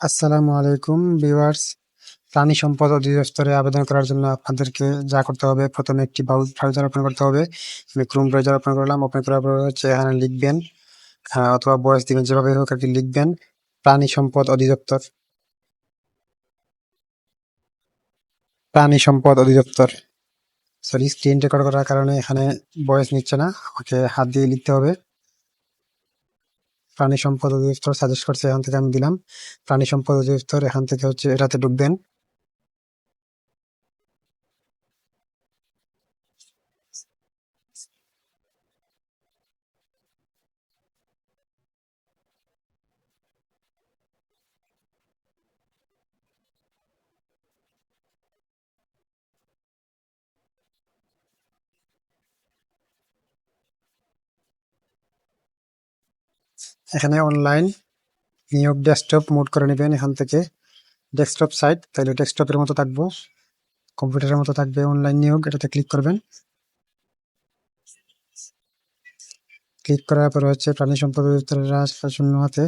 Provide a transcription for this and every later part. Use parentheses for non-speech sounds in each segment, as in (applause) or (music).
আসসালামু আলাইকুম ভিউয়ার্স। প্রাণী সম্পদ অধিদপ্তরে আবেদন করার জন্য আপনাদেরকে যা করতে হবে প্রথমে একটি ব্রাউজার ওপেন করতে হবে আমি ক্রোম ব্রাউজার ওপেন করলাম ওপেন করার পর হচ্ছে এখানে লিখবেন হ্যাঁ, অথবা বয়স দিবেন যেভাবে হোক আর কি লিখবেন প্রাণী সম্পদ অধিদপ্তর। প্রাণী সম্পদ অধিদপ্তর। সরি স্ক্রিন রেকর্ড করার কারণে এখানে বয়স নিচ্ছে না আমাকে হাত দিয়ে লিখতে হবে। প্রাণী সম্পদ অধিদপ্তর সাজেস্ট করছে, এখান থেকে আমি দিলাম। প্রাণী সম্পদ অধিদপ্তর, এখান থেকে হচ্ছে এটাতে ঢুকবেন। এখানে অনলাইন নিয়োগ ডেস্কটপ মোড করে নেবেন এখান থেকে। ডেস্কটপ সাইট তাহলে ডেস্কটপের মতো থাকব কম্পিউটারের মতো থাকবে অনলাইন নিয়োগ, এটাতে ক্লিক করবেন। ক্লিক করার পর হচ্ছে প্রাণী সম্পদ অধিদপ্তরের শূন্য হাতে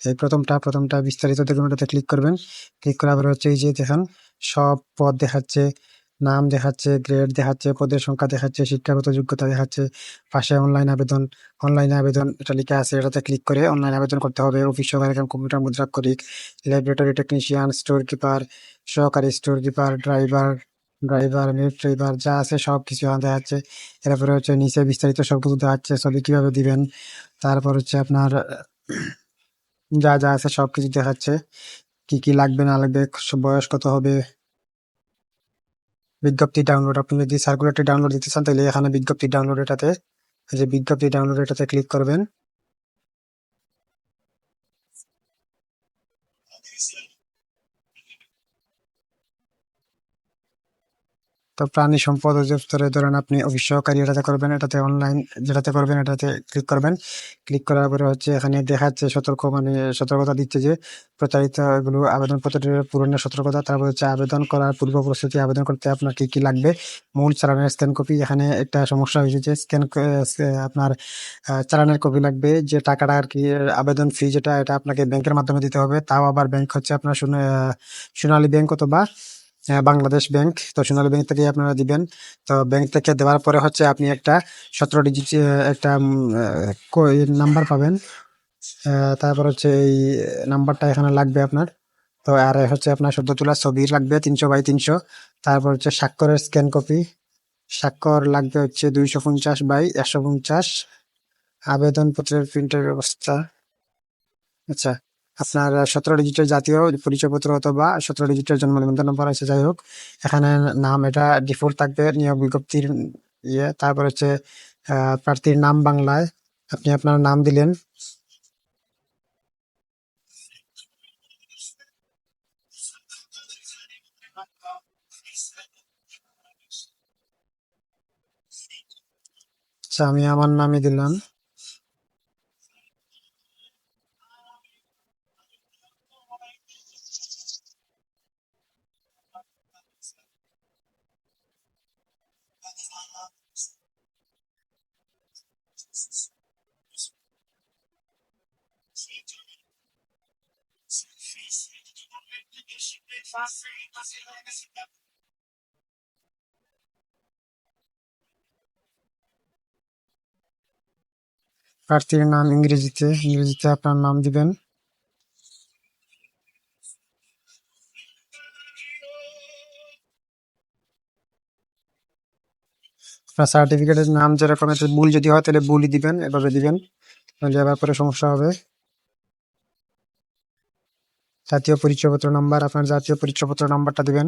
এই প্রথমটা প্রথমটা বিস্তারিত দেখুন ওটাতে ক্লিক করবেন। ক্লিক করার পর হচ্ছে এই যে দেখেন, সব পদ দেখাচ্ছে। নাম দেখাচ্ছে গ্রেড দেখাচ্ছে, পদের সংখ্যা দেখাচ্ছে, শিক্ষাগত যোগ্যতা দেখাচ্ছে, পাশে অনলাইন আবেদন অনলাইনে আবেদন এটা লিখে আছে, এটাতে ক্লিক করে অনলাইন আবেদন করতে হবে। অফিস সহকারী কাম কম্পিউটার মুদ্রাক্ষরিক ল্যাবরেটরি টেকনিশিয়ান স্টোর কিপার সহকারী store keeper driver driver mid driver যা আছে সব কিছু দেখাচ্ছে। এরপরে হচ্ছে নিচে বিস্তারিত সব কিছু দেখাচ্ছে, ছবি কীভাবে দিবেন, তারপর হচ্ছে আপনার যা যা আছে সব কিছু দেখাচ্ছে, কি কি লাগবে, না লাগবে, বয়স কত হবে বিজ্ঞপ্তি ডাউনলোড আপনি যদি সার্কুলারটি ডাউনলোড দিতে চান, তাহলে এখানে বিজ্ঞপ্তি ডাউনলোড এটাতে যে বিজ্ঞপ্তি ডাউনলোড এটাতে ক্লিক করবেন। তো প্রাণী সম্পদ অধিদপ্তরে ধরেন আপনি অফিস সহকারী এটাতে করবেন, এটাতে অনলাইন যেটাতে করবেন, এটাতে ক্লিক করবেন। ক্লিক করার পরে হচ্ছে এখানে দেখাচ্ছে সতর্ক মানে সতর্কতা দিচ্ছে যে প্রচারিত এগুলো আবেদনপত্রের পূরণের সতর্কতা, তারপর হচ্ছে আবেদন করার পূর্ব প্রস্তুতি আবেদন করতে আপনার কি কি লাগবে। মূল চালানের স্ক্যান কপি এখানে একটা সমস্যা হয়েছে যে স্ক্যান আপনার চালানের কপি লাগবে, যে টাকাটা আর কি আবেদন ফি যেটা, এটা আপনাকে ব্যাংকের মাধ্যমে দিতে হবে। তাও আবার ব্যাংক হচ্ছে আপনার সোনালী ব্যাংক অথবা বাংলাদেশ ব্যাংক, তো সোনালী ব্যাংক থেকে আপনারা দিবেন। তো ব্যাংক থেকে দেওয়ার পরে হচ্ছে আপনি একটা সতেরো ডিজিট একটা নাম্বার পাবেন। তারপর হচ্ছে এই নাম্বারটা এখানে লাগবে আপনার। তো আর হচ্ছে আপনার সদ্য তোলা ছবি লাগবে, তিনশো বাই তিনশো। তারপর হচ্ছে স্বাক্ষরের স্ক্যান কপি স্বাক্ষর লাগবে হচ্ছে দুইশো পঞ্চাশ বাই একশো পঞ্চাশ। আবেদনপত্রের প্রিন্টের ব্যবস্থা। আচ্ছা। আপনার সতেরো ডিজিটের জাতীয় পরিচয়পত্র অথবা সতেরো ডিজিটের জন্ম নিবন্ধন নম্বর আছে, যাই হোক। এখানে নাম এটা ডিফল্ট থাকবে, নিয়োগ বিজ্ঞপ্তির ইয়ে। তারপর হচ্ছে প্রার্থীর নাম বাংলায়। আপনি আপনার নাম দিলেন। আচ্ছা আমি আমার নামই দিলাম। প্রার্থীর নাম ইংরেজিতে ইংরেজিতে আপনার নাম দিবেন আপনার সার্টিফিকেটের নাম যেরকম ভুল যদি হয় তাহলে ভুলই দিবেন, এভাবে দিবেন। আবার পরে সমস্যা হবে। জাতীয় পরিচয়পত্র নাম্বার, আপনার জাতীয় পরিচয়পত্র নাম্বারটা দিবেন।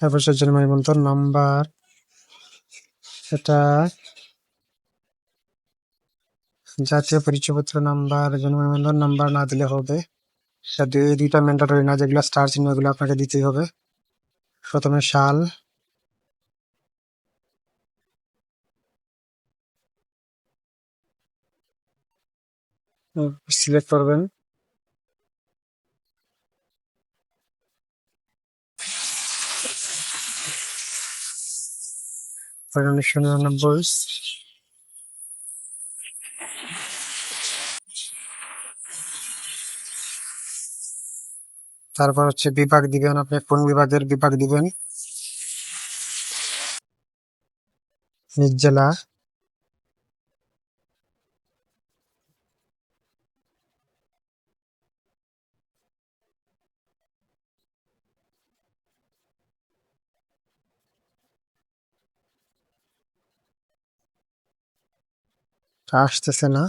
তারপর জন্ম নিবন্ধন নাম্বার এটা জাতীয় পরিচয়পত্র নাম্বার জন্ম নিবন্ধন নাম্বার না দিলে হবে। দুইটা ম্যান্ডাটরি না, যেগুলো স্টার চিহ্ন এগুলো আপনাকে দিতেই হবে। প্রথমে সাল। সিলেক্ট করবেন। উনিশশো নিরানব্বই তারপর হচ্ছে বিভাগ দিবেন আপনি কোন বিভাগের বিভাগ দিবেন? নিজ জেলা আসতেছে না।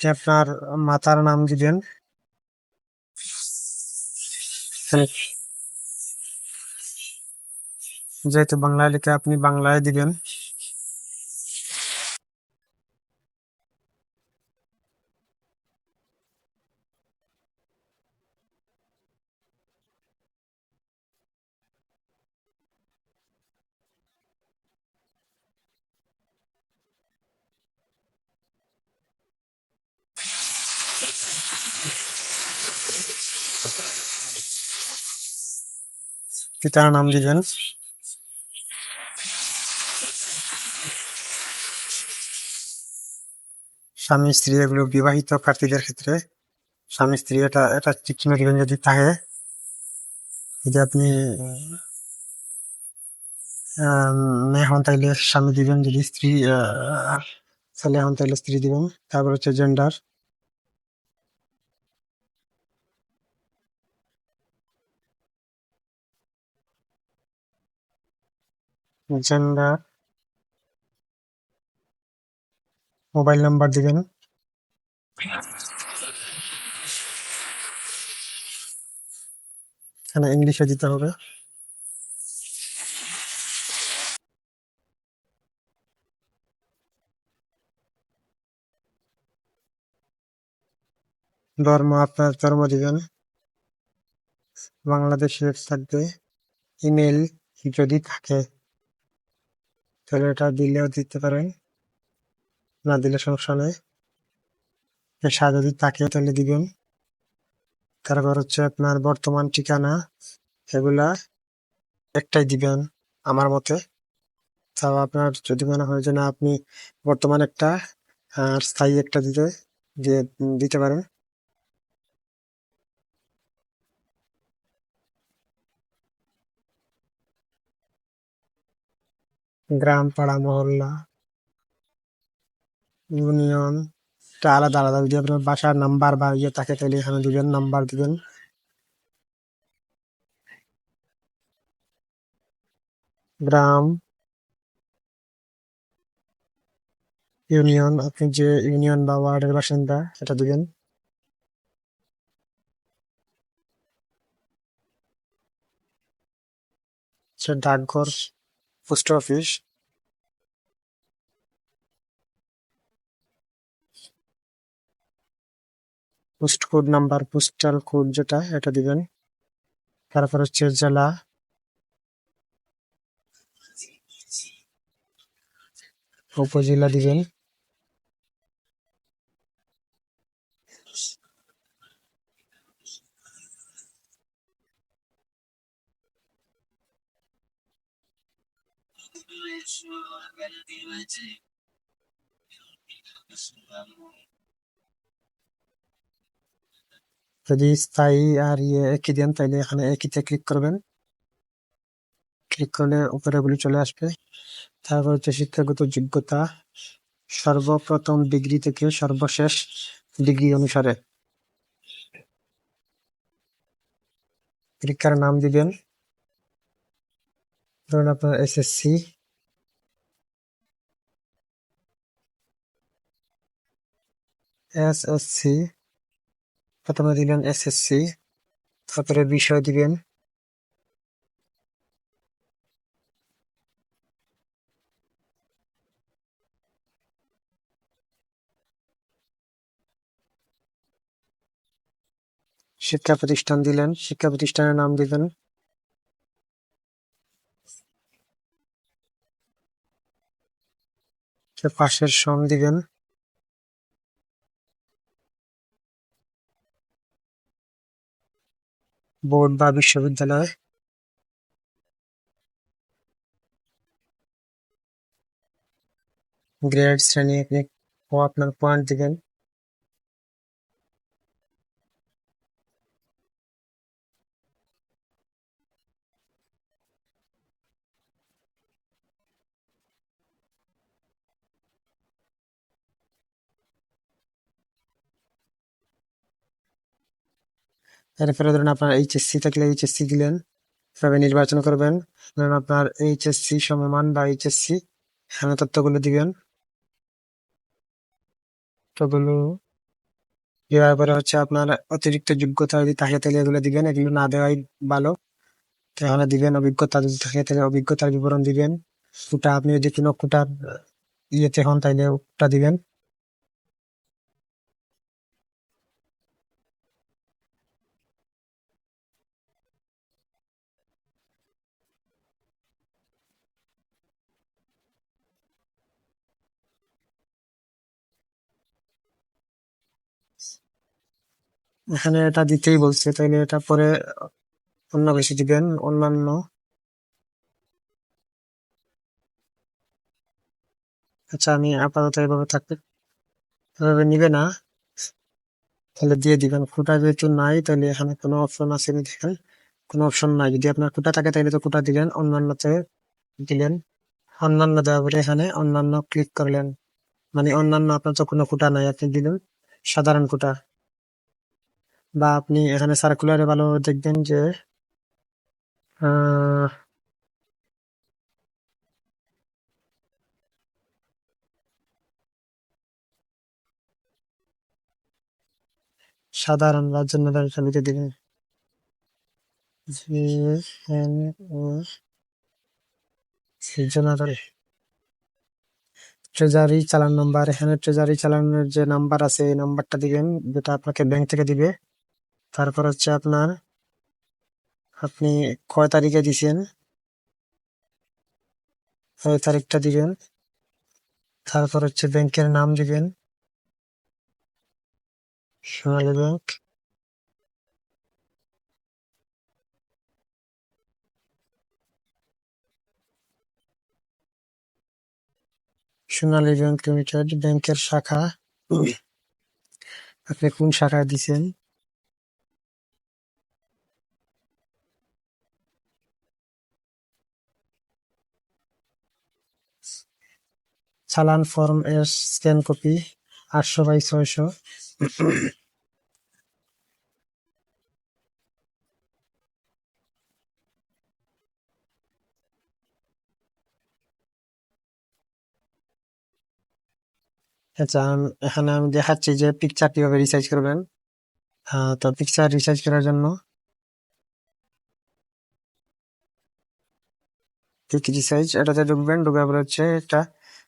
যে আপনার মাতার নাম দিবেন। যেহেতু বাংলায় লিখে আপনি বাংলায় দিবেন। পিতার নাম দিবেন। স্বামী, স্ত্রী এগুলো বিবাহিত প্রার্থীদের ক্ষেত্রে স্বামী, স্ত্রী এটা এটা চিহ্ন দিবেন যদি থাকে। যদি আপনি মেয়ে হন তাইলে স্বামী দিবেন, যদি স্ত্রী ছেলে হন তাইলে স্ত্রী দিবেন। তারপর হচ্ছে জেন্ডার জেন্ডার মোবাইল নাম্বার দিবেন। এখানে ইংলিশে দিতে হবে। ধর্ম, আপনার ধর্ম দিবেন। বাংলাদেশের থাকবে। ইমেল যদি থাকে। তাহলে এটা দিলেও দিতে পারেন, না দিলে সমস্যা নেই। পেশা যদি থাকে তাহলে দিবেন। তারপর হচ্ছে আপনার বর্তমান ঠিকানা, এগুলা একটাই দিবেন আমার মতে। তাও আপনার যদি মনে হয় যে না, আপনি বর্তমান একটা, আর স্থায়ী একটা দিতে, দিয়ে দিতে পারেন। গ্রাম, পাড়া, মহল্লা, ইউনিয়ন এটা আলাদা আলাদা। যদি আপনার বাসার নাম্বার বা ইয়ে থাকে, তাহলে এখানে দিবেন নাম্বার দিবেন। গ্রাম, ইউনিয়ন, আপনি যে ইউনিয়ন বা ওয়ার্ডের বাসিন্দা এটা দিবেন। ডাকঘর post office? Post code number, postal code যেটা, এটা দিবেন। তারপর হচ্ছে জেলা। উপজেলা দিবেন। যদি স্থায়ী আর ইয়ে একই দেন তাহলে এখানে একইতে ক্লিক করবেন। ক্লিক করলে চলে আসবে। তারপর হচ্ছে শিক্ষাগত যোগ্যতা, সর্বপ্রথম ডিগ্রি থেকে সর্বশেষ ডিগ্রি অনুসারে। পরীক্ষার নাম দিবেন ধরুন আপনার এসএসসি এসএসসি প্রথমে দিবেন এসএসসি তারপরে বিষয় দিবেন শিক্ষা প্রতিষ্ঠান দিলেন, শিক্ষা প্রতিষ্ঠানের নাম দিবেন। পাশের সম দিবেন। বোর্ড বা বিশ্ববিদ্যালয়। গ্রেড শ্রেণি আপনি আপনার পয়েন্ট দিবেন। এরপরে ধরুন আপনার এইচএসসি থাকলে এইচএসসি দিলেন, এভাবে নির্বাচন করবেন, ধরুন আপনার এইচএসসি সমমান বা এইচএসসি এখানে তথ্যগুলো দিবেন। তথ্যগুলো দেওয়ার পরে হচ্ছে আপনার অতিরিক্ত যোগ্যতা যদি থাকে তাহলে এগুলো দিবেন, এগুলো না দেওয়াই ভালো। তাহলে দিবেন অভিজ্ঞতা যদি থাকে তাহলে অভিজ্ঞতার বিবরণ দিবেন। কোটা আপনি যদি কোনো কোটার ইয়েতে হন তাহলে ওটা দিবেন। এখানে এটা দিতেই বলছে, তাইলে এটা পরে অন্য কিছু দিবেন, অন্যান্য। আচ্ছা আমি আপাতত এভাবে থাকতে, এভাবে নিবে না। তাহলে দিয়ে দিবেন কোটা যেহেতু নাই তাহলে এখানে কোনো অপশন আছে নি দেখেন। কোনো অপশন নাই, যদি আপনার কোটা থাকে তাহলে তো কোটা দিলেন, অন্যান্যতে দিলেন। অন্যান্য দেওয়ার পরে এখানে অন্যান্য ক্লিক করলেন। মানে অন্যান্য আপনার তো কোনো কোটা নাই, আপনি দিলেন। সাধারণ কোটা বা আপনি এখানে সার্কুলারে ভালো দেখবেন যে সাধারণ বা জেনারেল সালিতে দিবেন। জেনারেল। ট্রেজারি চালান নাম্বার এখানে ট্রেজারি চালানোর যে নাম্বার আছে, এই নাম্বারটা দিবেন, যেটা আপনাকে ব্যাংক থেকে দিবে। তারপর হচ্ছে আপনার, আপনি কয় তারিখে দিছেন? ওই তারিখটা দিবেন? তারপর হচ্ছে ব্যাংকের নাম দিবেন। Sonali Bank Sonali Bank Limited ব্যাংকের শাখা। আপনি কোন শাখায় দিছেন? চালান ফর্ম এর স্ক্যান কপি আটশো বাই ছয়শো। আচ্ছা এখানে আমি দেখাচ্ছি যে পিকচার কীভাবে রিসার্চ করবেন। তো পিকচার রিসার্চ করার জন্য পিক রিসার্চ এটাতে ঢুকবেন, ঢুকার পরে হচ্ছে একটা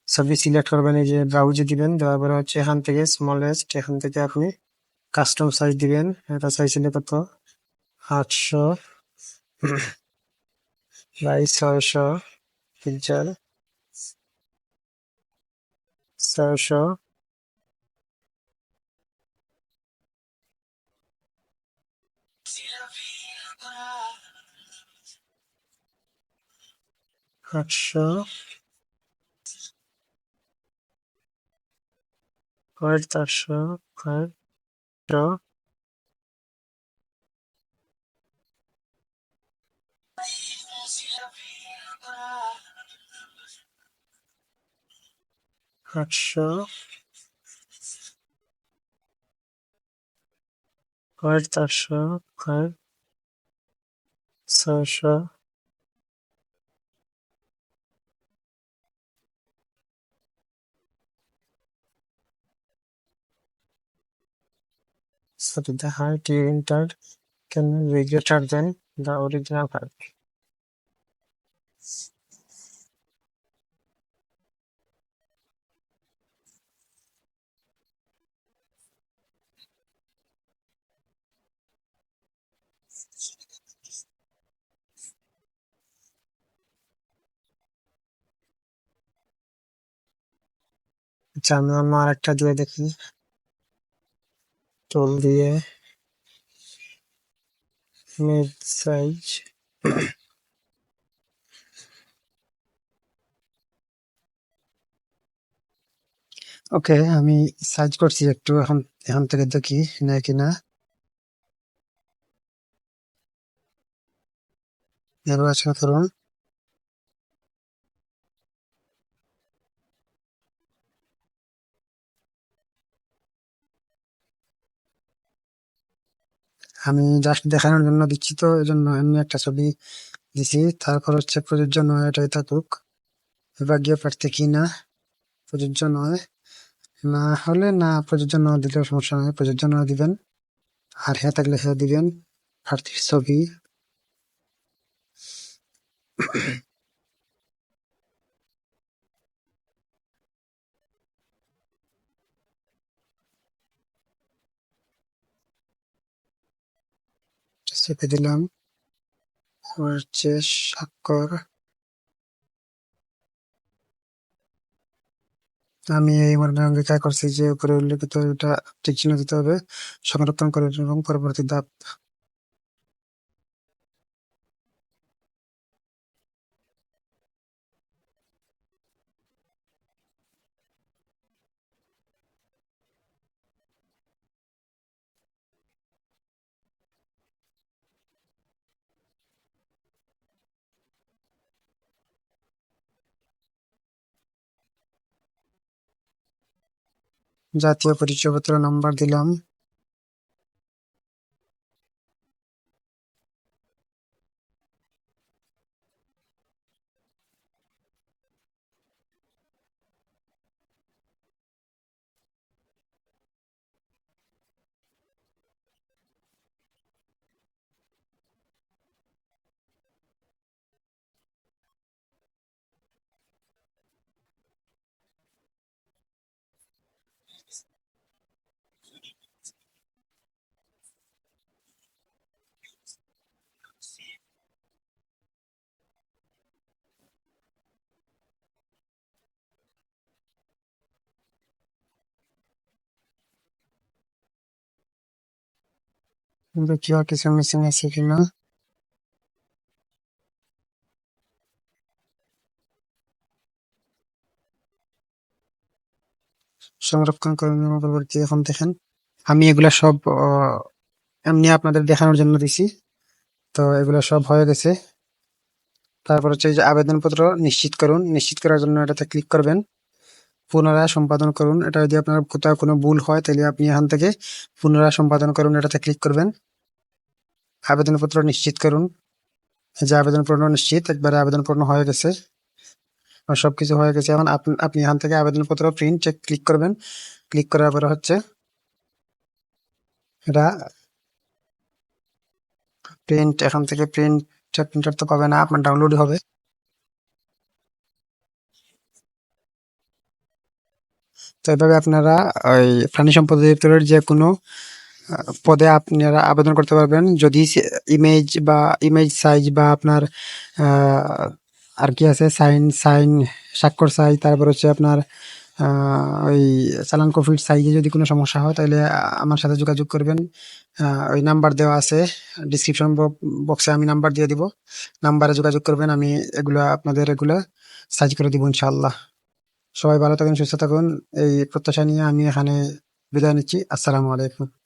ছবি সিলেক্ট করবেন, এই যে ব্রাউজে দিবেন, দেওয়ার পরে হচ্ছে এখান থেকে স্মলেস্ট এখান থেকে আপনি কাস্টম সাইজ দিবেন, এটা চাইছিলে কত? আটশো (clears throat) বাই ছয়শো পিকচার ছয়শো আটশো কয়েক চারশো আটশো কয়েক চারশো কয়েক ছয়শো So the height you entered can be greater than the original height. আচ্ছা আমি অন্য আরেকটা দিয়ে দেখি। টুল দিয়ে। মিড সাইজ ওকে আমি সার্চ করছি একটু, এখন, এখান থেকে দেখি, নেয় কিনা। নির্বাচন করুন আমি জাস্ট দেখানোর জন্য দিচ্ছি তো এই জন্য এমনি একটা ছবি দিছি। তারপর হচ্ছে প্রযোজ্য নয়, এটাই থাকুক। বিভাগীয় প্রার্থী কি না, প্রযোজ্য নয়। না হলে না, প্রযোজ্য না দিলেও সমস্যা নয় প্রযোজ্য না দিবেন। আর হ্যাঁ থাকলে হ্যাঁ দিবেন প্রার্থীর ছবি। চেপে দিলাম। হচ্ছে স্বাক্ষর আমি এই মর্মে অঙ্গীকার করছি যে উপরে উল্লেখিত এটা ঠিক চিহ্ন দিতে হবে। সংরক্ষণ করে এবং পরবর্তী ধাপ জাতীয় পরিচয়পত্র নাম্বার দিলাম। দেখি আর কিছু মিসিং আছে কিনা সংরক্ষণ করে পরবর্তী এখন দেখেন? আমি এগুলা সব এমনি আপনাদের দেখানোর জন্য দিছি। তো এগুলো সব হয়ে গেছে। তারপর হচ্ছে যে আবেদনপত্র নিশ্চিত করুন। নিশ্চিত করার জন্য এটাতে ক্লিক করবেন। পুনরায় সম্পাদন করুন। এটা যদি আপনার কোথাও কোনো ভুল হয়, তাহলে আপনি এখান থেকে পুনরায় সম্পাদন করুন। এটাতে ক্লিক করবেন। আবেদনপত্র নিশ্চিত করুন। যে আবেদন পূর্ণ নিশ্চিত, একবারে আবেদন পূর্ণ হয়ে গেছে। আর সবকিছু হয়ে গেছে। এখন আপনি এখান থেকে আবেদনপত্র প্রিন্ট চেক ক্লিক করবেন। ক্লিক করার পরে হচ্ছে এটা প্রিন্ট এখান থেকে প্রিন্ট প্রিন্টার তো পাবে না, আপনার ডাউনলোড হবে। তো এভাবে আপনারা ওই প্রাণী সম্পদ অধিদপ্তরের যে কোনো পদে আপনারা আবেদন করতে পারবেন। যদি ইমেজ বা ইমেজ সাইজ বা আপনার আর কি আছে? সাইন সাইন স্বাক্ষর সাইজ তারপর হচ্ছে আপনার ওই চালান কপির সাইজে যদি কোনো সমস্যা হয়, তাহলে আমার সাথে যোগাযোগ করবেন। ওই নাম্বার দেওয়া আছে। ডিসক্রিপশন বক্সে আমি নাম্বার দিয়ে দিব। নাম্বারে যোগাযোগ করবেন, আমি এগুলা, আপনাদের এগুলা সাইজ করে দিব ইনশাআল্লাহ। সবাই ভালো থাকুন সুস্থ থাকুন। এই প্রত্যাশা নিয়ে আমি এখানে বিদায় নিচ্ছি। আসসালামু আলাইকুম।